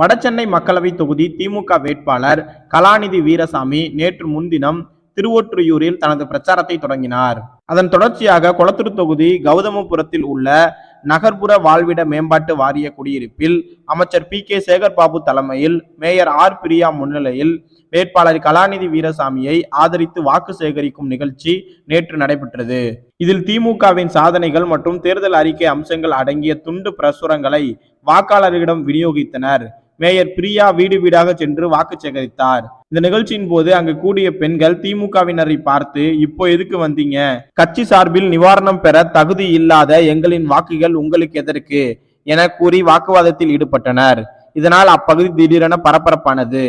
வடசென்னை மக்களவை தொகுதி திமுக வேட்பாளர் கலாநிதி வீரசாமி நேற்று முன்தினம் திருவொற்றியூரில் தனது பிரச்சாரத்தை தொடங்கினார். அதன் தொடர்ச்சியாக குளத்தூர் தொகுதி கௌதமபுரத்தில் உள்ள நகர்ப்புற வாழ்விட மேம்பாட்டு வாரிய குடியிருப்பில் அமைச்சர் பி கே சேகர்பாபு தலைமையில் மேயர் ஆர் பிரியா முன்னிலையில் வேட்பாளர் கலாநிதி வீரசாமியை ஆதரித்து வாக்கு சேகரிக்கும் நிகழ்ச்சி நேற்று நடைபெற்றது. இதில் திமுகவின் சாதனைகள் மற்றும் தேர்தல் அறிக்கை அம்சங்கள் அடங்கிய துண்டு பிரசுரங்களை வாக்காளர்களிடம் விநியோகித்தனர். மேயர் பிரியா வீடு வீடாக சென்று வாக்கு சேகரித்தார். இந்த நிகழ்ச்சியின் போது அங்கு கூடிய பெண்கள் திமுகவினரை பார்த்து இப்போ எதுக்கு வந்தீங்க? கட்சி சார்பில் நிவாரணம் பெற தகுதி இல்லாத எங்களின் வாக்குகள் உங்களுக்கு எதற்கு? என கூறி வாக்குவாதத்தில் ஈடுபட்டனர். இதனால் அப்பகுதி திடீரென பரபரப்பானது.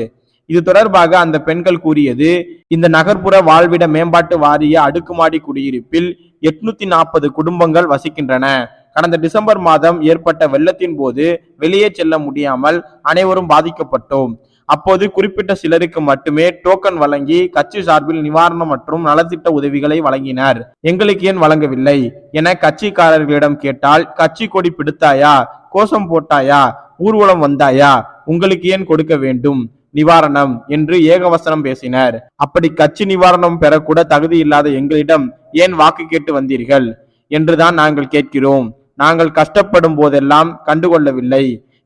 இது தொடர்பாக அந்த பெண்கள் கூறியது இந்த நகர்ப்புற வாழ்விட மேம்பாட்டு வாரிய அடுக்குமாடி குடியிருப்பில் எட்நூத்தி நாற்பது குடும்பங்கள் வசிக்கின்றன. கடந்த டிசம்பர் மாதம் ஏற்பட்ட வெள்ளத்தின் போது வெளியே செல்ல முடியாமல் அனைவரும் பாதிக்கப்பட்டோம். அப்போது குறிப்பிட்ட சிலருக்கு மட்டுமே டோக்கன் வழங்கி கட்சி சார்பில் நிவாரணம் மற்றும் நலத்திட்ட உதவிகளை வழங்கினர். எங்களுக்கு ஏன் வழங்கவில்லை? என கட்சிக்காரர்களிடம் கேட்டால் கட்சி கொடி பிடித்தாயா? கோஷம் போட்டாயா? ஊர்வலம் வந்தாயா? உங்களுக்கு ஏன் கொடுக்க வேண்டும்? நிவாரணம் என்று ஏகவசனம் பேசினர். அப்படி கட்சி நிவாரணம் பெறக்கூட தகுதி இல்லாத எங்களிடம் ஏன் வாக்கு கேட்டு வந்தீர்கள் என்றுதான் நாங்கள் கேட்கிறோம். நாங்கள் கஷ்டப்படும் போதெல்லாம் கண்டுகொள்ளவில்லை.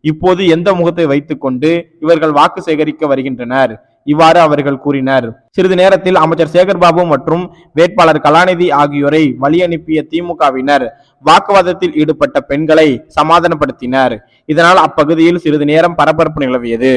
இப்போது எந்த முகத்தை வைத்துக்கொண்டு இவர்கள் வாக்கு சேகரிக்க வருகின்றனர்? இவ்வாறு அவர்கள் கூறினர். சிறிது நேரத்தில் அமைச்சர் சேகர்பாபு மற்றும் வேட்பாளர் கலாநிதி ஆகியோரை வழி அனுப்பிய திமுகவினர் வாக்குவாதத்தில் ஈடுபட்ட பெண்களை சமாதானப்படுத்தினர். இதனால் அப்பகுதியில் சிறிது நேரம் பரபரப்பு நிலவியது.